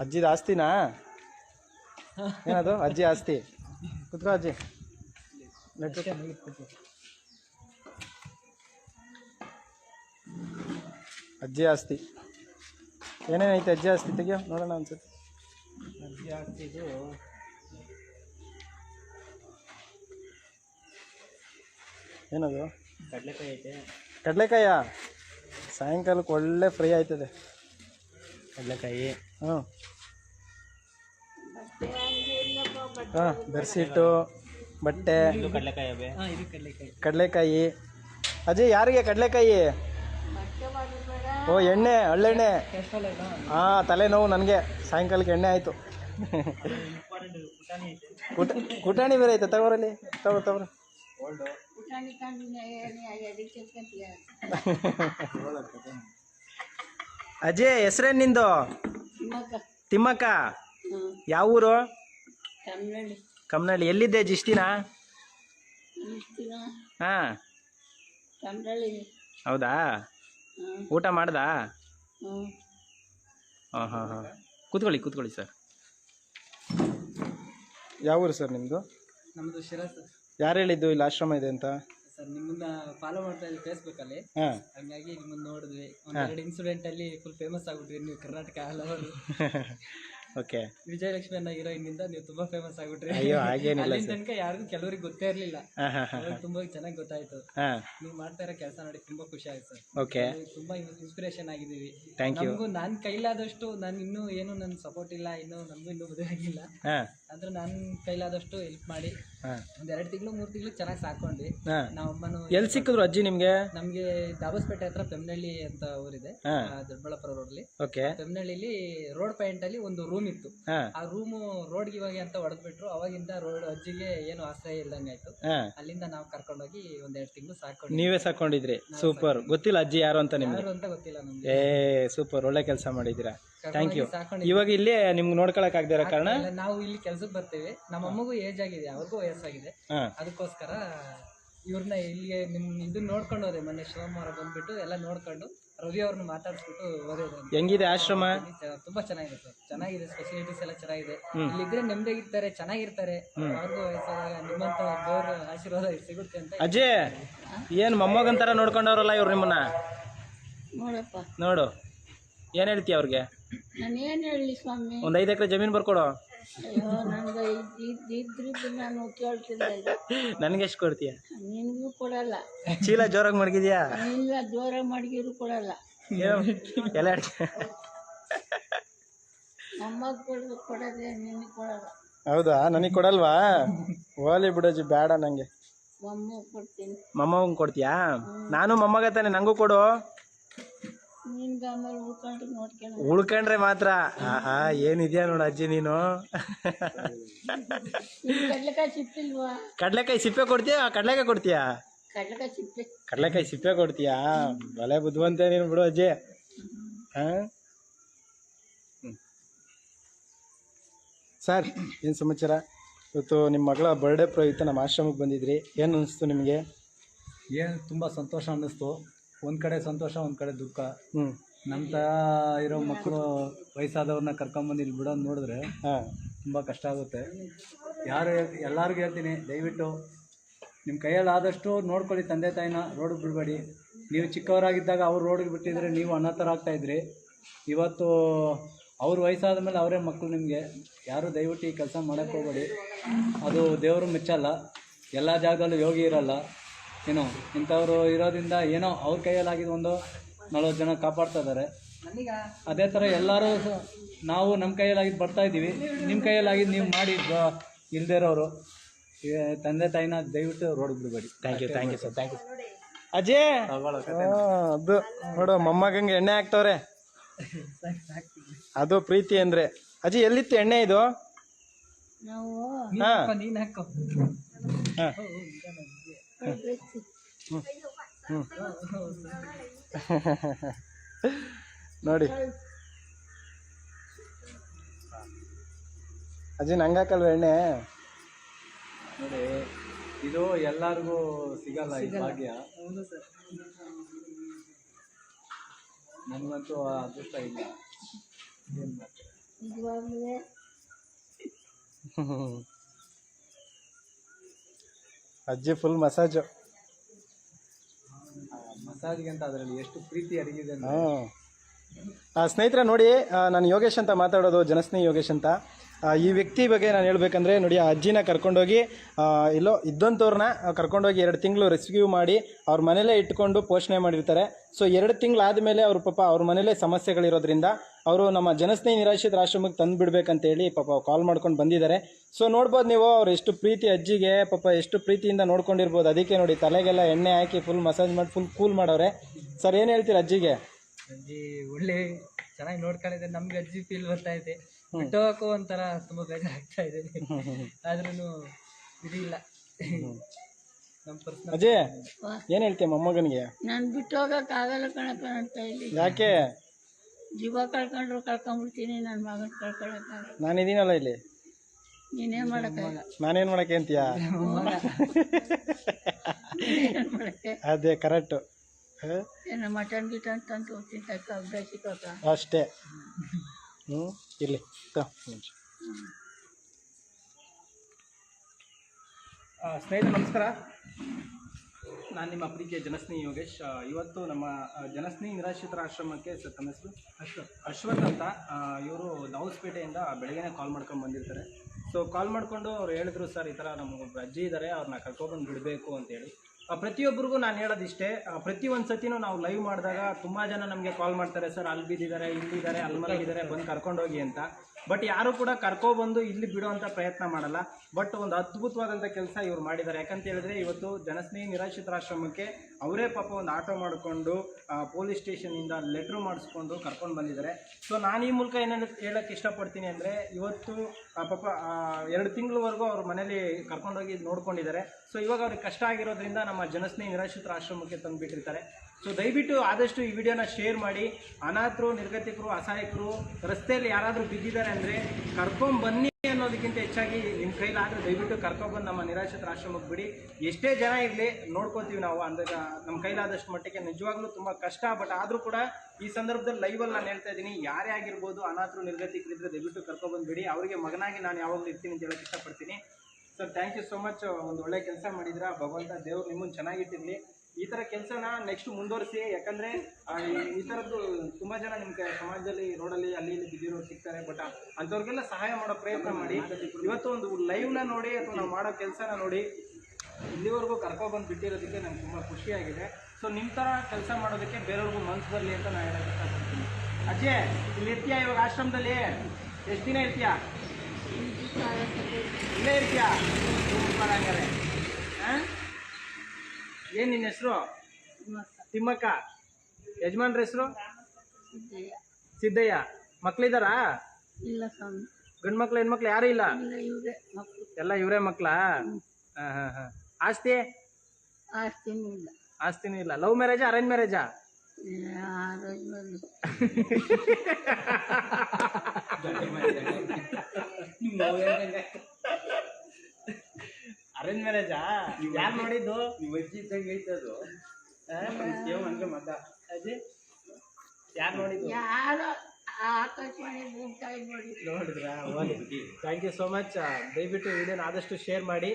ಅಜ್ಜಿದ ಆಸ್ತಿನಾ? ಏನದು? ಅಜ್ಜಿ ಆಸ್ತಿ. ಕುತ್ಕೋ ಅಜ್ಜಿ. ಅಜ್ಜಿ ಆಸ್ತಿ. ಏನೇನೈತೆ ಅಜ್ಜಿ ಆಸ್ತಿ ತೆಗಿಯೋ? ನೋಡೋಣ ಅನ್ಸುತ್ತೆ ಅಜ್ಜಿ ಆಗ್ತಿದ್ದು ಏನದು? ಕಡಲೆಕಾಯಿ ಐತೆ. ಕಡಲೆಕಾಯ? ಸಾಯಂಕಾಲಕ್ಕೆ ಒಳ್ಳೆ ಫ್ರೈ ಆಯ್ತದೆ. ಕಡಲೆಕಾಯಿ. ಹಾಂ. ಬೆರ್ಸಿಟ್ಟು ಬಟ್ಟೆ ಇದು ಕಡಲೆಕಾಯಿ ಅವೆ ಇದು ಕಡಲೆಕಾಯಿ. ಕಡಲೆಕಾಯಿ. ಅಜಯ್ ಯಾರಿಗೆ ಕಡಲೆಕಾಯಿ? ಓ ಎಣ್ಣೆ ಹಳ್ಳೆಣ್ಣೆ. ಹಾಂ ತಲೆನೋವು ನನಗೆ. ಸಾಯಂಕಾಲಕ್ಕೆ ಎಣ್ಣೆ ಆಯಿತು. ಕುಟ ಕುಟಾಣಿ ಬೇರೆ ಐತೆ ತಗೋರಲ್ಲಿ ತಗೋ ತಗೋ. ಅಜಯ್ ಹೆಸ್ರೇನು ನಿಂದು? ತಿಮ್ಮಕ್ಕ. ಯಾವ ಊರು ಕಮ್ನಳ್ಳಿ. ಎಲ್ಲಿದ್ದೆ ಜಿಷ್ಟಿನ? ಹಾಂ. ಹೌದಾ? ಊಟ ಮಾಡ್ದಾ? ಹಾಂ ಹಾಂ ಹಾಂ. ಕೂತ್ಕೊಳ್ಳಿ ಕೂತ್ಕೊಳ್ಳಿ ಸರ್. ಯಾವ ಊರು ಸರ್ ನಿಮ್ಮದು ನಮ್ಮದು ಶಿರಾ ಸರ್. ಯಾರು ಹೇಳಿದ್ದು ಇಲ್ಲಿ ಆಶ್ರಮ ಇದೆ ಅಂತ? ಸರ್ ನಿಮ್ಮನ್ನ ಫಾಲೋ ಮಾಡ್ತಾ ಇದ್ವಿ ಫೇಸ್ಬುಕ್ ಅಲ್ಲಿ. ಹಾಂ. ಹಂಗಾಗಿ ನಿಮ್ಮನ್ನ ನೋಡಿದ್ವಿ. ಒಂದೆರಡು ಇನ್ಸಿಡೆಂಟ್ ಅಲ್ಲಿ ಫುಲ್ ಫೇಮಸ್ ಆಗ್ಬಿಟ್ರಿ ನೀವು ಕರ್ನಾಟಕ ಹಲವರು. ಓಕೆ ವಿಜಯಲಕ್ಷ್ಮಿ ಅನ್ನೋ ಹೀರೋಯಿನ್ ಇಂದ ನೀವು ತುಂಬಾ ಫೇಮಸ್ ಆಗ್ಬಿಟ್ರಿ. ಅಯ್ಯೋ ಹಾಗೇನಿಲ್ಲ ಅಲ್ಲಿನ ಸರ್. ತನಕ ಯಾರಿಗೂ ಕೆಲವರಿಗೆ ಗೊತ್ತೇ ಇರಲಿಲ್ಲ. ತುಂಬಾ ಚೆನ್ನಾಗಿ ಗೊತ್ತಾಯ್ತು. ಹಾಂ. ನೀವು ಮಾಡ್ತಾ ಇರೋ ಕೆಲಸ ನೋಡಿ ತುಂಬಾ ಖುಷಿ ಆಯ್ತು ಸರ್. ಓಕೆ ತುಂಬಾ ಇನ್ಸ್ಪಿರೇಷನ್ ಆಗಿದ್ದೀವಿ. ಥ್ಯಾಂಕ್ ಯು ನಮಗೂ ನಾನು ಕೈಲಾದಷ್ಟು ನಾನು ಇನ್ನೂ ಏನು ನನ್ನ ಸಪೋರ್ಟ್ ಇಲ್ಲ ಇನ್ನೂ ನಮಗೂ ಇನ್ನೂ ಮದುವೆ ಆಗಿಲ್ಲ. ಹಾಂ. ಆದ್ರೆ ನನ್ನ ಕೈಲಾದಷ್ಟು ಹೆಲ್ಪ್ ಮಾಡಿ. ಹಾಂ. ಒಂದ್ ಎರಡು ತಿಂಗಳು ಮೂರು ತಿಂಗಳು ಚೆನ್ನಾಗಿ ಸಾಕೊಂಡ್ವಿ ಹಾಂ. ನಾವು ಅಮ್ಮನು ಎಲ್ಲಿ ಸಿಕ್ಕಿದ್ರು ಅಜ್ಜಿ ನಿಮಗೆ? ನಮ್ಗೆ ದಾಬಸ್ಪೇಟೆ ಹತ್ರ ಪೆಮ್ನಳ್ಳಿ ಅಂತ ಊರಿದೆ ಹಾಂ. ಆ, ದೊಡ್ಡಬಳ್ಳಾಪುರ ರೋಡ್ ಓಕೆ. ಪೆಮ್ನಳ್ಳಿಲಿ ರೋಡ್ ಪಾಯಿಂಟ್ ಅಲ್ಲಿ ಒಂದು ರೂಮ್ ಇತ್ತು. ಹಾಂ. ಆ ರೂಮು ರೋಡ್ ಇವಾಗ ಅಂತ ಹೊಡೆದ್ಬಿಟ್ರು ಅವಾಗಿಂದ ರೋಡ್ ಅಜ್ಜಿಗೆ ಏನು ಆಶ್ರಯ ಇಲ್ದಂಗೆ ಆಯ್ತು. ಹಾಂ. ಅಲ್ಲಿಂದ ನಾವು ಕರ್ಕೊಂಡೋಗಿ ಒಂದ್ ಎರಡು ತಿಂಗಳು ಸಾಕೊಂಡು ನೀವೇ ಸಾಕೊಂಡಿದ್ರಿ. ಸೂಪರ್. ಗೊತ್ತಿಲ್ಲ ಅಜ್ಜಿ ಯಾರು ಅಂತ ನಿಮ್ಗೆ? ಯಾರು ಅಂತ ಗೊತ್ತಿಲ್ಲ ನಮ್ಗೆ. ಏ ಸೂಪರ್. ಒಳ್ಳೆ ಕೆಲಸ ಮಾಡಿದ್ದೀರಾ? ಥ್ಯಾಂಕ್ ಯು ಇವಾಗ ಇಲ್ಲಿ ನಿಮ್ಗೆ ನೋಡ್ಕೊಳಕ್ ಆಗದೆ ಇರೋ ಕಾರಣ? ನಾವು ಇಲ್ಲಿ ಕೆಲ್ಸಕ್ಕೆ ಬರ್ತೇವೆ. ನಮ್ಮ ಅಮ್ಮಗೂ ಏಜ್ ಆಗಿದೆ ಅವ್ರಿಗೂ ವಯಸ್ಸಾಗಿದೆ. ಹಾಂ. ಅದಕ್ಕೋಸ್ಕರ ಇವ್ರನ್ನ ಇಲ್ಲಿಗೆ ನಿಮ್ ಇದನ್ನ ನೋಡ್ಕೊಂಡು ಹೋದೆ ಮೊನ್ನೆ ಸೋಮವಾರ ಬಂದ್ಬಿಟ್ಟು ಎಲ್ಲ ನೋಡ್ಕೊಂಡು ರವಿ ಅವ್ರನ್ನ ಮಾತಾಡ್ಸ್ಬಿಟ್ಟು ಓದೋದು. ಹೆಂಗಿದೆ ಆಶ್ರಮ? ಚ- ತುಂಬಾ ಚೆನ್ನಾಗಿದೆ ಸರ್. ಚೆನ್ನಾಗಿದೆ ಫೆಸಿಲಿಟೀಸ್ ಎಲ್ಲ ಚೆನ್ನಾಗಿದೆ. ಇಲ್ಲಿದ್ರೆ ನೆಮ್ಮದಿಗಿರ್ತಾರೆ ಚೆನ್ನಾಗಿರ್ತಾರೆ. ಅವ್ರಿಗೂ ವಯಸ್ಸಾದಾಗ ನಿಮ್ಮಂತ ಗೌರ ಆಶೀರ್ವಾದ ಸಿಗುತ್ತೆ ಅಂತ ಅಜ್ಜಿ ಏನ್ ಮೊಮ್ಮಗಂತರ ನೋಡ್ಕೊಂಡವ್ರಲ್ಲ ಇವ್ರು ನಿಮ್ಮನ್ನ? ನೋಡಪ್ಪ. ನೋಡು. ಏನು ಹೇಳ್ತೀಯ ಅವ್ರಿಗೆ? ನಾನು ಏನು ಹೇಳಲಿ ಸ್ವಾಮಿ? ಒಂದು ಐದು ಎಕರೆ ಜಮೀನು ಬರ್ಕೊಡು? ಅಯ್ಯೋ ನನಗೆ ಇದ್ರಿದ್ದು ನಾನು ಕೇಳ್ತಿಲ್ಲ ಇದು. ನನಗೆ ಎಷ್ಟು ಕೊಡ್ತೀಯ? ನಿನಗೂ ಕೊಡಲ್ಲ. ಚೀಲ ಜೋರಾಗಿ ಮಡಗಿದ್ಯಾ? ಇಲ್ಲ ಜೋರ ಮಡಗಿರು ಕೊಡಲ್ಲ. ಎಲ್ಲ ಅಡ್ಗೆ. ನಮ್ಮ ಕೊಡೋದು ಕೊಡೋದೇ ನಿನಗೆ ಕೊಡಲ್ಲ. ಹೌದಾ? ನನಗೆ ಕೊಡಲ್ವಾ? ಓಲಿ ಬಿಡೋಜಿ ಬೇಡ ನನಗೆ ಮಮ್ಮ ಕೊಡ್ತೀನಿ. ಮೊಮ್ಮಗಂಗೆ ಕೊಡ್ತೀಯಾ? ನಾನು ಮೊಮ್ಮಗ ತಾನೆ ನನಗೂ ಕೊಡು. ಉಳ್ಕೊಂಡ್ರೆ ಮಾತ್ರ. ಆಹಾ ಏನಿದ್ಯಾ ನೋಡ ಅಜ್ಜಿ ನೀನು? ಕಡ್ಲೆಕಾಯಿ ಸಿಪ್ಪಿಲ್ವಾ? ಸಿಪ್ಪೆ ಕೊಡ್ತೀಯಾ ಕಡ್ಲೆಕಾಯಿ ಕೊಡ್ತೀಯಾ? ಕಡ್ಲೆಕಾಯಿ ಸಿಪ್ಪೆ. ಕಡ್ಲೆಕಾಯಿ ಸಿಪ್ಪೆ ಕೊಡ್ತೀಯಾ? ಬಲೆ ಬುದ್ಧಿವಂತ ನೀನು ಬಿಡು ಅಜ್ಜಿ. ಹಾಂ ಸರ್ ಏನು ಸಮಾಚಾರ? ಇವತ್ತು ನಿಮ್ಮ ಮಗಳ ಬರ್ಡೇ ಪ್ರಯುಕ್ತ ನಮ್ಮ ಆಶ್ರಮಕ್ಕೆ ಬಂದಿದ್ರಿ. ಏನು ಅನಿಸ್ತು ನಿಮಗೆ? ಏನು ತುಂಬ ಸಂತೋಷ ಅನ್ನಿಸ್ತು. ಒಂದು ಕಡೆ ಸಂತೋಷ ಒಂದು ಕಡೆ ದುಃಖ. ಹ್ಞೂ ನಮ್ಮ ಥರ ಇರೋ ಮಕ್ಕಳು ವಯಸ್ಸಾದವ್ರನ್ನ ಕರ್ಕೊಂಬಂದು ಇಲ್ಲಿ ಬಿಡೋದು ನೋಡಿದ್ರೆ ತುಂಬಾ ತುಂಬ ಕಷ್ಟ ಆಗುತ್ತೆ. ಯಾರು ಎಲ್ಲರಿಗೂ ಹೇಳ್ತೀನಿ ದಯವಿಟ್ಟು ನಿಮ್ಮ ಕೈಯಲ್ಲಿ ಆದಷ್ಟು ನೋಡ್ಕೊಳ್ಳಿ ತಂದೆ ತಾಯಿನ ರೋಡಿಗೆ ಬಿಡಬೇಡಿ. ನೀವು ಚಿಕ್ಕವರಾಗಿದ್ದಾಗ ಅವ್ರು ರೋಡಿಗೆ ಬಿಟ್ಟಿದ್ರೆ ನೀವು ಅನಾಥರ ಆಗ್ತಾಯಿದ್ರಿ ಇವತ್ತು ಅವ್ರ ವಯಸ್ಸಾದ ಮೇಲೆ ಅವರೇ ಮಕ್ಕಳು ನಿಮಗೆ. ಯಾರು ದಯವಿಟ್ಟು ಈ ಕೆಲಸ ಮಾಡೋಕ್ಕೆ ಹೋಗಬೇಡಿ. ಅದು ದೇವರು ಮೆಚ್ಚಲ್ಲ. ಎಲ್ಲ ಜಾಗದಲ್ಲೂ ಯೋಗಿ ಇರಲ್ಲ. ಏನೋ ಇಂಥವ್ರು ಇರೋದ್ರಿಂದ ಏನೋ ಅವ್ರ ಕೈಯಲ್ಲಾಗಿದ್ದು ಒಂದು ನಲ್ವತ್ತು ಜನ ಕಾಪಾಡ್ತಾ ಇದ್ದಾರೆ ಅದೇ ಥರ ಎಲ್ಲರೂ ನಾವು ನಮ್ಮ ಕೈಯಲ್ಲಾಗಿದ್ದು ಬರ್ತಾ ಇದ್ದೀವಿ. ನಿಮ್ಮ ಕೈಯಲ್ಲಾಗಿದ್ದು ನೀವು ಮಾಡಿ ಬ- ಇಲ್ದೇ ಇರೋರು. ತಂದೆ ತಾಯಿನ ದಯವಿಟ್ಟು ರೋಡ್ ಬಿಡಬೇಡಿ. Thank you thank you sir thank you ಅಜ್ಜಿ ಅದು ನೋಡು ಮೊಮ್ಮಗಂಗೆ ಎಣ್ಣೆ ಹಾಕ್ತವ್ರೆ. ಅದು ಪ್ರೀತಿ ಅಂದ್ರೆ. ಅಜ್ಜಿ ಎಲ್ಲಿತ್ತು ಎಣ್ಣೆ ಇದು? ನಾವು ಹಾಂ. ನೀನ್ ಹಾಕೋ ಹಾಂ. ನೋಡಿ. ಅಜ್ಜಿ ನಂಗಾಕಲ್ವ ಎಣ್ಣೆ? ನೋಡಿ ಇದು ಎಲ್ಲಾರ್ಗೂ ಸಿಗಲ್ಲ ಈ ಭಾಗ್ಯ. ನನಗಂತೂ ಅದೃಷ್ಟ ಇಲ್ಲ. ಏನು ಮಾಡ್ತೀರ? ನಿಜವಾಗ್ಲೂ ಅಜ್ಜಿ ಫುಲ್ ಮಸಾಜು ಮಸಾಜ್ಗೆ ಅಂತ ಅದರಲ್ಲಿ ಎಷ್ಟು ಪ್ರೀತಿ ಅಡಗಿದೆ ಅಂದ್ರೆ. ಹಾಂ ಆ, ಸ್ನೇಹಿತರೆ ನೋಡಿ ನಾನು ಯೋಗೇಶ್ ಅಂತ ಮಾತಾಡೋದು ಜನಸ್ನೇಹಿ ಯೋಗೇಶ್ ಅಂತ. ಈ ವ್ಯಕ್ತಿ ಬಗ್ಗೆ ನಾನು ಹೇಳ್ಬೇಕಂದ್ರೆ ನೋಡಿ ಆ ಅಜ್ಜಿನ ಕರ್ಕೊಂಡೋಗಿ ಇಲ್ಲೋ ಇದ್ದಂಥವ್ರನ್ನ ಕರ್ಕೊಂಡೋಗಿ ಎರಡು ತಿಂಗಳು ರೆಸ್ಕ್ಯೂ ಮಾಡಿ ಅವ್ರ ಮನೇಲೇ ಇಟ್ಕೊಂಡು ಪೋಷಣೆ ಮಾಡಿರ್ತಾರೆ. ಸೊ ಎರಡು ತಿಂಗಳಾದಮೇಲೆ ಅವ್ರ ಪಾಪ ಅವ್ರ ಮನೇಲೇ ಸಮಸ್ಯೆಗಳಿರೋದ್ರಿಂದ ಅವರು ನಮ್ಮ ಜನಸ್ನೇಹಿ ನಿರಾಶ್ರಿತರ ಆಶ್ರಮಕ್ಕೆ ತಂದು ಬಿಡ್ಬೇಕಂತೇಳಿ ಪಾಪ ಕಾಲ್ ಮಾಡ್ಕೊಂಡು ಬಂದಿದ್ದಾರೆ. ಸೊ ನೋಡ್ಬೋದು ನೀವು ಅವ್ರು ಎಷ್ಟು ಪ್ರೀತಿ ಅಜ್ಜಿಗೆ ಪಾಪ ಎಷ್ಟು ಪ್ರೀತಿಯಿಂದ ನೋಡ್ಕೊಂಡಿರ್ಬೋದು. ಅದಕ್ಕೆ ನೋಡಿ ತಲೆಗೆಲ್ಲ ಎಣ್ಣೆ ಹಾಕಿ ಫುಲ್ ಮಸಾಜ್ ಮಾಡಿ ಫುಲ್ ಕೂಲ್ ಮಾಡವ್ರೆ ಸರ್ ಏನು ಹೇಳ್ತೀರಾ ಅಜ್ಜಿಗೆ? ಅಜ್ಜಿ ಒಳ್ಳೆ ಚೆನ್ನಾಗಿ ನೋಡ್ಕೊಂಡಿದೆ ನಮ್ಗೆ ಅಜ್ಜಿ ಫೀಲ್ ಬರ್ತಾ ಇದೆ. ಬಿಟ್ಟು ಹೋಗಕ್ಕೂ ಒಂಥರ ತುಂಬ ಬೇಜಾರಾಗ್ತಾ ಇದೆ. ಆದ್ರೂ ಇದಿಲ್ಲ. ಅಜಯ್ ಏನ್ ಹೇಳ್ತೀಯ ಮೊಮ್ಮಗನಿಗೆ? ನಾನು ಬಿಟ್ಟು ಹೋಗೋಕ್ಕಾಗಲ್ಲ ಕಣಪ್ಪ ಅಂತ ಹೇಳಿ. ಯಾಕೆ? ಜೀವ ಕಳ್ಕೊಂಡ್ರು ಕಳ್ಕೊಂಡ್ಬಿಡ್ತೀನಿ ನನ್ನ ಮಗನ ಕಳ್ಕೊಳಕ್ಕಾಗ ನಾನಿದ್ದೀನಲ್ಲ ಇಲ್ಲಿ? ನೀನೇನ್ ಮಾಡೋಕ್ಕಾಗಲ್ಲ ನಾನೇನ್ ಮಾಡಕ್ಕೆ ಅಂತೀಯ? ಏನು ಮಾಡೋಕ್ಕೆ ಅದೇ ಕರೆಕ್ಟ್. ಏನು ಮಟನ್ ಗಿಟನ್ ತಂದು ತಿಂತಕ್ಕ ಬೇಸಿಕೋಕ ಅಷ್ಟೇ. ಹ್ಞೂ ಇಲ್ಲಿ ಸ್ನೇಹಿತ ಸ್ನೇಹಿತರೆ ನಮಸ್ಕಾರ. ನಾನು ನಿಮ್ಮ ಪ್ರೀತಿಯ ಜನಸ್ನೇಹಿ ಯೋಗೇಶ್. ಇವತ್ತು ನಮ್ಮ ಜನಸ್ನಿ ಜನಸ್ನೇಹಿ ನಿರಾಶ್ರಿತರ ಆಶ್ರಮಕ್ಕೆ ಸರ್ ತಮ್ಮ ಹೆಸರು? ಅಶ್ವಥ್. ಅಶ್ವಥ್ ಅಂತ ಇವರು ದಾವಸ್ಪೇಟೆಯಿಂದ ಬೆಳಗ್ಗೆನೇ ಕಾಲ್ ಮಾಡ್ಕೊಂಡು ಬಂದಿರ್ತಾರೆ. ಸೊ ಕಾಲ್ ಮಾಡಿಕೊಂಡು ಅವ್ರು ಹೇಳಿದ್ರು ಸರ್ ಈ ಥರ ನಮಗೊಬ್ರು ಅಜ್ಜಿ ಇದ್ದಾರೆ ಅವ್ರನ್ನ ಕರ್ಕೊಬಂದು ಬಿಡಬೇಕು ಅಂತೇಳಿ ಪ್ರತಿಯೊಬ್ಬರಿಗೂ ನಾನು ಹೇಳೋದಿಷ್ಟೇ ಪ್ರತಿ ಒಂದು ಸತಿನೂ ನಾವು ಲೈವ್ ಮಾಡಿದಾಗ ತುಂಬ ಜನ ನಮಗೆ ಕಾಲ್ ಮಾಡ್ತಾರೆ ಸರ್ ಅಲ್ಲಿ ಬಿದ್ದಿದ್ದಾರೆ ಇಲ್ಲಿದ್ದಾರೆ ಅಲ್ಲಿ ಮಲಗಿದ್ದಾರೆ ಬಂದು ಕರ್ಕೊಂಡೋಗಿ ಅಂತ. ಬಟ್ ಯಾರು ಕೂಡ ಕರ್ಕೊಬಂದು ಇಲ್ಲಿ ಬಿಡುವಂಥ ಪ್ರಯತ್ನ ಮಾಡಲ್ಲ. ಬಟ್ ಒಂದು ಅದ್ಭುತವಾದಂಥ ಕೆಲಸ ಇವ್ರು ಮಾಡಿದ್ದಾರೆ. ಯಾಕಂತ ಹೇಳಿದ್ರೆ ಇವತ್ತು ಜನಸ್ನೇಹಿ ನಿರಾಶ್ರಿತರಾಶ್ರಮಕ್ಕೆ ಅವರೇ ಪಾಪ ಒಂದು ಆಟೋ ಮಾಡಿಕೊಂಡು ಪೊಲೀಸ್ ಸ್ಟೇಷನಿಂದ ಲೆಟ್ರು ಮಾಡಿಸ್ಕೊಂಡು ಕರ್ಕೊಂಡು ಬಂದಿದ್ದಾರೆ. ಸೊ ನಾನು ಈ ಮೂಲಕ ಏನೇನು ಹೇಳಕ್ಕೆ ಇಷ್ಟಪಡ್ತೀನಿ ಅಂದರೆ ಇವತ್ತು ಪಾಪ ಎರಡು ತಿಂಗಳವರೆಗೂ ಅವ್ರ ಮನೇಲಿ ಕರ್ಕೊಂಡೋಗಿ ನೋಡ್ಕೊಂಡಿದ್ದಾರೆ. ಸೊ ಇವಾಗ ಅವ್ರಿಗೆ ಕಷ್ಟ ಆಗಿರೋದ್ರಿಂದ ನಮ್ಮ ಜನಸ್ನೇಹಿ ನಿರಾಶ್ರಿತರ ಆಶ್ರಮಕ್ಕೆ ತಂದುಬಿಟ್ಟಿರ್ತಾರೆ. ಸೊ ದಯವಿಟ್ಟು ಆದಷ್ಟು ಈ ವಿಡಿಯೋನ ಶೇರ್ ಮಾಡಿ. ಅನಾಥರು, ನಿರ್ಗತಿಕರು, ಅಸಹಾಯಕರು, ರಸ್ತೆಯಲ್ಲಿ ಯಾರಾದರೂ ಬಿದ್ದಿದ್ದಾರೆ ಅಂದರೆ ಕರ್ಕೊಂಬನ್ನಿ ಅನ್ನೋದಕ್ಕಿಂತ ಹೆಚ್ಚಾಗಿ ನಿಮ್ಮ ಕೈಲಾದರೆ ದಯವಿಟ್ಟು ಕರ್ಕೊಂಬಂದು ನಮ್ಮ ನಿರಾಶ್ರಿತರ ಆಶ್ರಮಕ್ಕೆ ಬಿಡಿ. ಎಷ್ಟೇ ಜನ ಇರಲಿ ನೋಡ್ಕೋತೀವಿ ನಾವು. ಅಂದಾಗ ನಮ್ಮ ಕೈಲಾದಷ್ಟು ಮಟ್ಟಿಗೆ ನಿಜವಾಗ್ಲೂ ತುಂಬ ಕಷ್ಟ. ಬಟ್ ಆದರೂ ಕೂಡ ಈ ಸಂದರ್ಭದಲ್ಲಿ ಲೈವಲ್ಲಿ ನಾನು ಹೇಳ್ತಾ ಇದ್ದೀನಿ, ಯಾರೇ ಆಗಿರ್ಬೋದು ಅನಾಥರು, ನಿರ್ಗತಿಕರಿದ್ರೆ ದಯವಿಟ್ಟು ಕರ್ಕೊಬಂದ್ಬಿಡಿ ಅವರಿಗೆ ಮಗನಾಗಿ ನಾನು ಯಾವಾಗಲೂ ಇರ್ತೀನಿ ಅಂತ ಹೇಳಕ್ಕೆ ಇಷ್ಟಪಡ್ತೀನಿ. Sir thank you so much ಒಂದು ಒಳ್ಳೆ ಕೆಲಸ ಮಾಡಿದ್ರ? ಭಗವಂತ ದೇವ್ರು ನಿಮ್ಮನ್ನು ಚೆನ್ನಾಗಿಟ್ಟಿರಲಿ. ಈ ಥರ ಕೆಲಸನ ನೆಕ್ಸ್ಟ್ ಮುಂದುವರಿಸಿ, ಯಾಕಂದರೆ ಈ ಥರದ್ದು ತುಂಬ ಜನ ನಿಮ್ಮ ಸಮಾಜದಲ್ಲಿ ರೋಡಲ್ಲಿ ಅಲ್ಲಿ ಇಲ್ಲಿ ಬಿದ್ದಿರೋರು ಸಿಗ್ತಾರೆ ಬಟ್ ಅಂಥವ್ರಿಗೆಲ್ಲ ಸಹಾಯ ಮಾಡೋ ಪ್ರಯತ್ನ ಮಾಡಿ. ಇವತ್ತು ಒಂದು ಲೈವ್ನ ನೋಡಿ, ಅಥವಾ ನಾವು ಮಾಡೋ ಕೆಲಸನ ನೋಡಿ, ಇಲ್ಲಿವರೆಗೂ ಕರ್ಕೊಬಂದು ಬಿಟ್ಟಿರೋದಕ್ಕೆ ನಂಗೆ ತುಂಬ ಖುಷಿಯಾಗಿದೆ. ಸೊ ನಿಮ್ಮ ಥರ ಕೆಲಸ ಮಾಡೋದಕ್ಕೆ ಬೇರೆಯವ್ರಿಗೂ ಮನ್ಸು ಬರಲಿ ಅಂತ ನಾನು ಹೇಳೋಕ್ಕೆ ಇಷ್ಟಪಡ್ತೀನಿ. ಅಜ್ಜೆ ಇಲ್ಲಿ ಇರ್ತೀಯಾ ಇವಾಗ ಆಶ್ರಮದಲ್ಲಿ? ಎಷ್ಟು ದಿನ ಇರ್ತೀಯಾ? ಇಲ್ಲೇ ಇರ್ತೀಯಾ? ಸೂಪರ್ ಹಂಗಾರೆ ಹಾಂ ಏನು ನಿನ್ನ ಹೆಸರು? ತಿಮ್ಮಕ್ಕ. ಯಜಮಾನ್ರ ಹೆಸರು? ಸಿದ್ದಯ್ಯ. ಮಕ್ಳಿದಾರಾ? ಇಲ್ಲ ಸ್ವಾಮಿ. ಗಂಡು ಮಕ್ಳು ಹೆಣ್ಮಕ್ಳು ಯಾರು ಇಲ್ಲ? ಎಲ್ಲ ಇವರೇ ಮಕ್ಳಾ ಹಾಂ ಹಾಂ ಹಾಂ. ಆಸ್ತಿ? ಆಸ್ತಿನೂ ಇಲ್ಲ. ಆಸ್ತಿನೂ ಇಲ್ಲ. ಲವ್ ಮ್ಯಾರೇಜಾ ಅರೇಂಜ್ ಮ್ಯಾರೇಜಾ ಅರೇಂಜ್ ಮ್ಯಾರೇಜಾ ಯಾರು ನೋಡಿದ್ದು ನೀವು ಅಜ್ಜಿ ಇದ್ದಂಗೆ ಐತೆ ಅದು. ಹಂಗೆ ಮತ ಅಜ್ಜಿ? ಯಾರು ನೋಡಿದ್ದು ಯಾರು ನೋಡಿದ್ರಾ? ಥ್ಯಾಂಕ್ ಯು ಸೋ ಮಚ್ ದಯವಿಟ್ಟು ವಿಡಿಯೋನ ಆದಷ್ಟು ಶೇರ್ ಮಾಡಿ.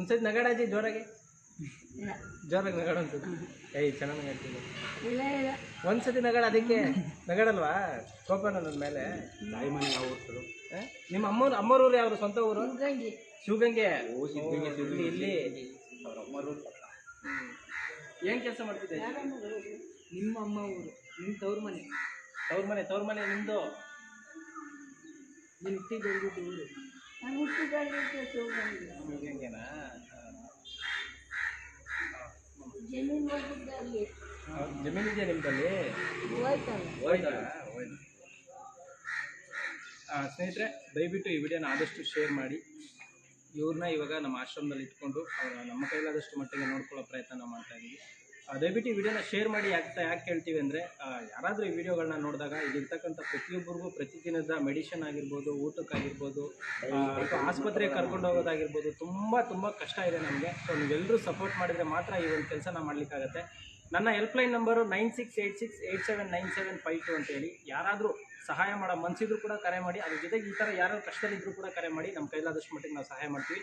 ನಿಮ್ಮ ಸೈಡ್ ನಗಾಡಾಜಿ ಜೋರಾಗಿ? ಜೋರಾಗಿ ನಗಾಡ ಅನ್ಸುತ್ತೆ ಏಯ್ ಚೆನ್ನಾಗಿ ನಗಾಡ್ತೀನಿ ಇಲ್ಲ ಇಲ್ಲ. ಒಂದ್ಸತಿ ನಗಾಡ ಅದಕ್ಕೆ? ನಗಾಡಲ್ವಾ? ಕೋಪ ನನ್ನ ಮೇಲೆ? ತಾಯಿ ಮನೆ ಯಾವ ಊರು ನಿಮ್ಮ ಅಮ್ಮವ್ರು ಅಮ್ಮರೂರು ಊರು ಯಾವ್ದು ಸ್ವಂತ ಊರು? ಶಿವಗಂಗೆ. ಓ ಇಲ್ಲಿ ಇಲ್ಲಿ. ಅವ್ರ ಅಮ್ಮರು ಏನ್ ಕೆಲಸ ಮಾಡ್ತಿದ್ದೆ? ನಿಮ್ಮ ಅಮ್ಮ ಊರು ನಿಮ್ಮ ತವ್ರ ಮನೆ. ತವ್ರ ಮನೆ ತವ್ರ ಮನೆ ನಿಮ್ದು? ನಿಮ್ಮ ಹುಟ್ಟಿದ್ದು ಊರು ಶಿವಗಂಗೆನಾ ಜಮೀನಿದೆಯಾ ಸ್ನೇಹಿತರೆ, ದಯವಿಟ್ಟು ಈ ವಿಡಿಯೋನ ಆದಷ್ಟು ಶೇರ್ ಮಾಡಿ. ಇವ್ರನ್ನ ಇವಾಗ ನಮ್ಮ ಆಶ್ರಮದಲ್ಲಿ ಇಟ್ಕೊಂಡು ನಮ್ಮ ಕೈಲಾದಷ್ಟು ಮಟ್ಟಿಗೆ ನೋಡ್ಕೊಳ್ಳೋ ಪ್ರಯತ್ನ ನಾವು ಮಾಡ್ತಾ ಇದ್ದೀವಿ ದಯವಿಟ್ಟು ಈ ವಿಡಿಯೋನ ಶೇರ್ ಮಾಡಿ. ಯಾಕೆ ಯಾಕೆ ಕೇಳ್ತೀವಿ ಅಂದರೆ ಯಾರಾದರೂ ಈ ವಿಡಿಯೋಗಳನ್ನ ನೋಡಿದಾಗ ಇಲ್ಲಿರ್ತಕ್ಕಂಥ ಪ್ರತಿಯೊಬ್ಬರಿಗೂ ಪ್ರತಿದಿನದ ಮೆಡಿಷನ್ ಆಗಿರ್ಬೋದು ಊಟಕ್ಕಾಗಿರ್ಬೋದು ಅಥವಾ ಆಸ್ಪತ್ರೆಗೆ ಕರ್ಕೊಂಡು ಹೋಗೋದಾಗಿರ್ಬೋದು, ತುಂಬ ತುಂಬ ಕಷ್ಟ ಇದೆ ನಮಗೆ. ಸೊ ನೀವೆಲ್ಲರೂ ಸಪೋರ್ಟ್ ಮಾಡಿದರೆ ಮಾತ್ರ ಈ ಒಂದು ಕೆಲಸನ ಮಾಡಲಿಕ್ಕಾಗತ್ತೆ. ನನ್ನ helpline number nine six eight six eight seven nine seven five two ಅಂತೇಳಿ. ಯಾರಾದರೂ ಸಹಾಯ ಮಾಡೋ ಮನಸ್ಸಿದ್ರು ಕೂಡ ಕರೆ ಮಾಡಿ, ಅದ್ರ ಜೊತೆಗೆ ಈ ಥರ ಯಾರು ಕಷ್ಟದಲ್ಲಿದ್ದರೂ ಕೂಡ ಕರೆ ಮಾಡಿ ನಮ್ಮ ಕೈಲಾದಷ್ಟು ಮಟ್ಟಿಗೆ ನಾವು ಸಹಾಯ ಮಾಡ್ತೀವಿ.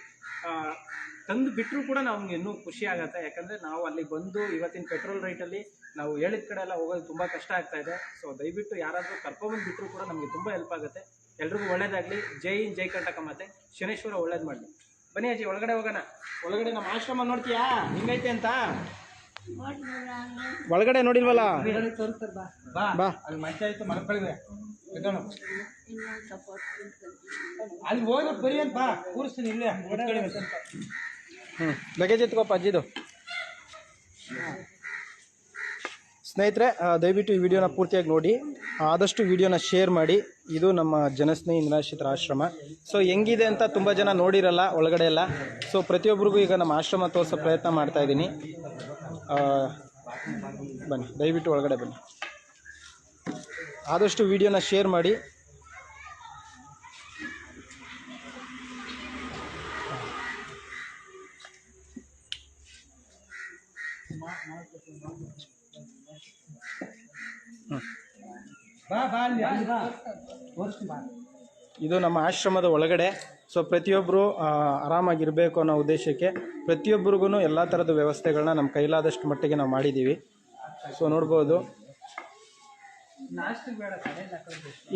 ತಂದು ಬಿಟ್ಟರೂ ಕೂಡ ನಮ್ಗೆ ಇನ್ನೂ ಖುಷಿ ಆಗುತ್ತೆ. ಯಾಕಂದರೆ ನಾವು ಅಲ್ಲಿ ಬಂದು ಇವತ್ತಿನ ಪೆಟ್ರೋಲ್ ರೇಟಲ್ಲಿ ನಾವು ಹೇಳಿದ ಕಡೆ ಎಲ್ಲ ಹೋಗೋದು ತುಂಬ ಕಷ್ಟ ಆಗ್ತಾ ಇದೆ. ಸೊ ದಯವಿಟ್ಟು ಯಾರಾದರೂ ಕರ್ಕೊಂಬಂದು ಬಿಟ್ಟರು ಕೂಡ ನಮಗೆ ತುಂಬ ಹೆಲ್ಪ್ ಆಗುತ್ತೆ. ಎಲ್ರಿಗೂ ಒಳ್ಳೇದಾಗಲಿ. ಜೈ ಜೈ ಕರ್ನಾಟಕ ಮಾತೆ. ಶನೇಶ್ವರ ಒಳ್ಳೇದು ಮಾಡಲಿ. ಬನ್ನಿ ಅಜ್ಜಿ, ಒಳಗಡೆ ಹೋಗೋಣ. ಒಳಗಡೆ ನಮ್ಮ ಆಶ್ರಮ ನೋಡ್ತೀಯಾ? ಹಿಂಗೈತೆ ಅಂತ? ಒಳಗಡೆ ನೋಡಿಲ್ವಲ್ಲ? ಬಾ. ಅಲ್ಲಿ ಹೋಗಿ ಅಂತ ಬಾ ಕೂರಿಸ್ತೀನಿ ಇಲ್ಲೇ ಲಗೇಜ್ ಎತ್ಕೋಪ್ಪ, ಅಜ್ಜಿದು. ಸ್ನೇಹಿತರೆ ದಯವಿಟ್ಟು ಈ ವಿಡಿಯೋನ ಪೂರ್ತಿಯಾಗಿ ನೋಡಿ. ಆದಷ್ಟು ವಿಡಿಯೋನ ಶೇರ್ ಮಾಡಿ. ಇದು ನಮ್ಮ ಜನಸ್ನೇಹಿ ನಿರಾಶ್ರಿತರ ಆಶ್ರಮ. ಸೊ ಹೆಂಗಿದೆ ಅಂತ ತುಂಬ ಜನ ನೋಡಿರಲ್ಲ ಒಳಗಡೆ ಎಲ್ಲ. ಸೊ ಪ್ರತಿಯೊಬ್ಬರಿಗೂ ಈಗ ನಮ್ಮ ಆಶ್ರಮ ತೋರಿಸೋ ಪ್ರಯತ್ನ ಮಾಡ್ತಾ ಇದ್ದೀನಿ. ಬನ್ನಿ ದಯವಿಟ್ಟು ಒಳಗಡೆ ಬನ್ನಿ. ಆದಷ್ಟು ವಿಡಿಯೋನ ಶೇರ್ ಮಾಡಿ. ಇದು ನಮ್ಮ ಆಶ್ರಮದ ಒಳಗಡೆ. ಸೊ ಪ್ರತಿಯೊಬ್ಬರು ಆರಾಮಾಗಿರಬೇಕು ಅನ್ನೋ ಉದ್ದೇಶಕ್ಕೆ ಪ್ರತಿಯೊಬ್ಬರಿಗೂ ಎಲ್ಲ ಥರದ ವ್ಯವಸ್ಥೆಗಳನ್ನ ನಮ್ಮ ಕೈಲಾದಷ್ಟು ಮಟ್ಟಿಗೆ ನಾವು ಮಾಡಿದ್ದೀವಿ ಸೊ ನೋಡ್ಬೋದು.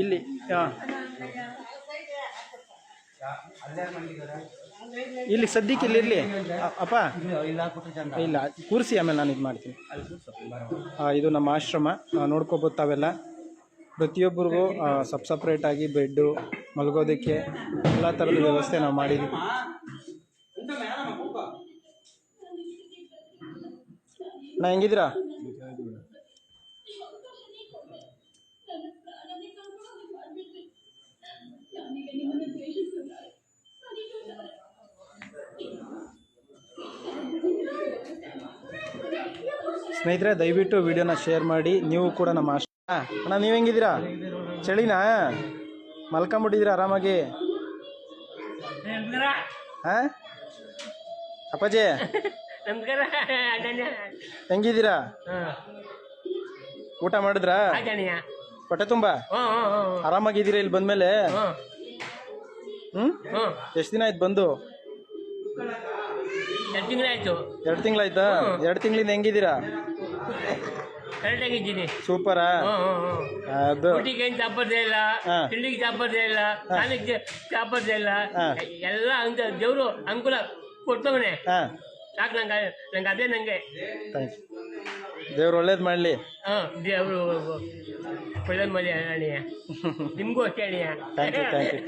ಇಲ್ಲಿ ಇಲ್ಲಿ ಸದ್ಯಕ್ಕೆ ಇಲ್ಲಿ ಇರಲಿ. ಅಪ್ಪ? ಇಲ್ಲ, ಕೂರಿಸಿ ಆಮೇಲೆ ನಾನು ಇದು ಮಾಡ್ತೀನಿ. ಇದು ನಮ್ಮ ಆಶ್ರಮ. ನೋಡ್ಕೋಬೋದು ತಾವೆಲ್ಲ. ಪ್ರತಿಯೊಬ್ಬರಿಗೂ ಸಪ್ ಸಪ್ರೇಟಾಗಿ ಬೆಡ್ಡು ಮಲಗೋದಕ್ಕೆ ಎಲ್ಲ ಥರದ ವ್ಯವಸ್ಥೆ ನಾವು ಮಾಡಿದ್ದೀವಿ ನಾ ಹೆಂಗಿದ್ದೀರಾ? ಸ್ನೇಹಿತರೆ, ದಯವಿಟ್ಟು ವಿಡಿಯೋನ ಶೇರ್ ಮಾಡಿ, ನೀವು ಕೂಡ ನಮ್ಮ ಅಣ್ಣ ನೀವು ಹೆಂಗಿದ್ದೀರಾ? ಚಳಿನಾ? ಮಲ್ಕೊಂಬಿಟ್ಟಿದ್ದೀರಾ ಆರಾಮಾಗಿ? ಹಾಂ ಅಪ್ಪಾಜಿ? ಹೆಂಗಿದ್ದೀರಾ? ಊಟ ಮಾಡಿದ್ರಾ? ಹೊಟ್ಟೆ ತುಂಬ? ಆರಾಮಾಗಿದ್ದೀರಾ ಇಲ್ಲಿ ಬಂದ್ಮೇಲೆ? ಹ್ಞೂ ಎಷ್ಟು ದಿನ ಆಯ್ತು ಬಂದು? ಎರಡು ತಿಂಗಳಾಯ್ತು. ಎರಡು ತಿಂಗಳಾಯ್ತಾ? ಎರಡು ತಿಂಗಳಿಂದ ಹೆಂಗಿದ್ದೀರಾ? ಕರೆಕ್ಟಾಗಿದ್ದೀನಿ ಸೂಪರಾ ಸೂಪರ್ ಅದು ಊಟಿಗೆ ಏನು ಚಾಪರ್ದೇ ಇಲ್ಲ ಹಾ. ತಿಂಡಿಗೆ ಚಾಪರ್ದೇ ಇಲ್ಲ ಸ್ನಾನಕ್ಕೆ ಚಾಪರ್ದೇ ಇಲ್ಲ. ಹಾ. ಎಲ್ಲ ಅಂತ ದೇವರು ಅನುಕೂಲ ಕೊಡ್ತವನೆ ಹಾಂ. ಸಾಕು ನಂಗೆ ನಂಗೆ ಅದೇ ನಂಗೆ. ದೇವ್ರು ಒಳ್ಳೇದು ಮಾಡಲಿ. ಹಾ ದೇವರು ಒಳ್ಳೇದು ಮಾಡಿ ಅಣಿಯ ನಿಮಗೂ ಅಷ್ಟೇ ಅಣಿಯ Thank you, thank you.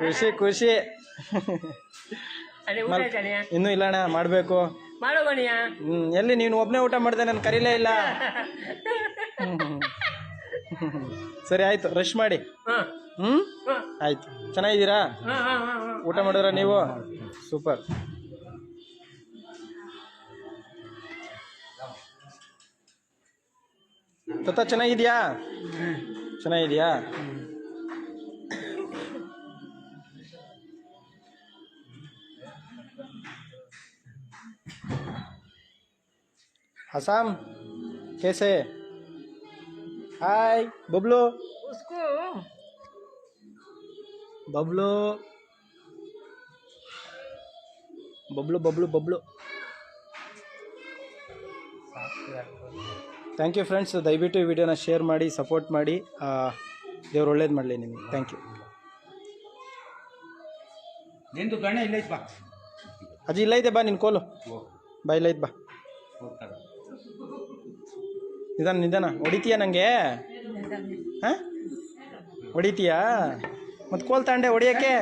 ಖುಷಿ ಖುಷಿ. ಅದೇ ಊಟ ಆಯ್ತು ಅಣಿಯ ಇನ್ನೂ ಇಲ್ಲ ಅಣ್ಣ ಮಾಡಬೇಕು. ಮಾಡೋ ಎಲ್ಲಿ ನೀನು ಒಬ್ಬನೇ ಊಟ ಮಾಡಿದೆ ನಾನು ಕರೀಲೇ ಇಲ್ಲ. ಹ್ಮ್. ಸರಿ ಆಯ್ತು ರಶ್ ಮಾಡಿ. ಹ್ಮ್? ಆಯ್ತು. ಚೆನ್ನಾಗಿದ್ದೀರಾ? ಹಾಂ ಹಾಂ ಹಾಂ ಹಾಂ. ಊಟ ಮಾಡಿದ್ರ ನೀವು? ಸೂಪರ್. ತತ್ತ ಚೆನ್ನಾಗಿದ್ಯಾ? ಚೆನ್ನಾಗಿದ್ಯಾ? ಅಸಾಮ್ कैसे हाय बबलू उसको Bablu Bablu Bablu Bablu thank you friends ದಯವಿಟ್ಟು ಈ ವಿಡಿಯೋನ ಶೇರ್ ಮಾಡಿ ಸಪೋರ್ಟ್ ಮಾಡಿ ದೇವ್ರು ಒಳ್ಳೇದು ಮಾಡಲಿ ನಿಮಗೆ ಥ್ಯಾಂಕ್ ಯು ನಿಂದು ಗಣ್ಯ ಇಲ್ಲ ಐತ್ ಬಾ ಅಜ್ಜಿ ಇಲ್ಲ ಐತೆ ಬಾ ನಿನ್ನ ಕೋಲು ಬಾ ಇಲ್ಲ ಐತೆ ಬಾ ನಿಧಾನ ನಿಧಾನ. ಹೊಡಿತೀಯಾ ನನಗೆ ಹಾಂ? ಹೊಡಿತೀಯಾ? ಮತ್ತು ಕೋಲ್ ತಾಂಡೆ ಹೊಡಿಯೋಕ್ಕೆ?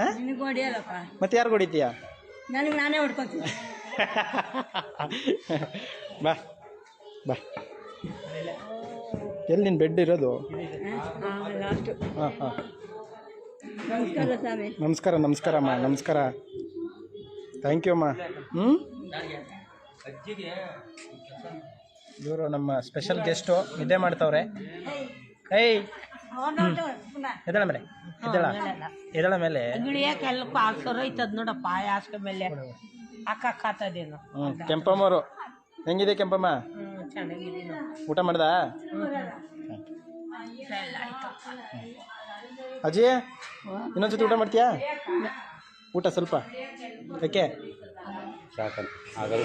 ಹಾಂ? ಮತ್ತೆ ಯಾರು ಹೊಡಿತೀಯ? ನನಗೆ ನಾನೇ ಹೊಡ್ಕೊತೀನಿ. ಬಾ ಬಾ. ಎಲ್ಲಿ ನಿನ್ನ ಬೆಡ್ ಇರೋದು? ಹಾಂ ಹಾಂ ನಮಸ್ಕಾರ ನಮಸ್ಕಾರ ನಮಸ್ಕಾರ ಅಮ್ಮ ನಮಸ್ಕಾರ. ಥ್ಯಾಂಕ್ ಯು ಅಮ್ಮ. ಹ್ಞೂ ಅಜ್ಜಿಗೆ ಇವರು ನಮ್ಮ ಸ್ಪೆಷಲ್ ಗೆಸ್ಟು ನಿದ್ದೆ ಮಾಡ್ತಾವ್ರೆ. ಏಯ್. ಎದಳ ಮೇಲೆ. ಎದಳ ಎದಳ ಮೇಲೆ. ಇಳಿಯಕ್ಕೆ ಎಲ್ಲ ಐತದ್ ನೋಡಪ್ಪ ಮೇಲೆ. ಅಕ್ಕ ಕಾತದೇನು ಹ್ಞೂ ಕೆಂಪಮ್ಮವರು. ಹೆಂಗಿದೆ ಕೆಂಪಮ್ಮ? ಊಟ ಮಾಡ್ದಾ? ಅಜ್ಜಿ ಇನ್ನೊಂದ್ಸತಿ ಊಟ ಮಾಡ್ತೀಯಾ? ಊಟ ಸ್ವಲ್ಪ. ಯಾಕೆ? ಸಾಕಲ್ಲ ಆಗಲ್ಲ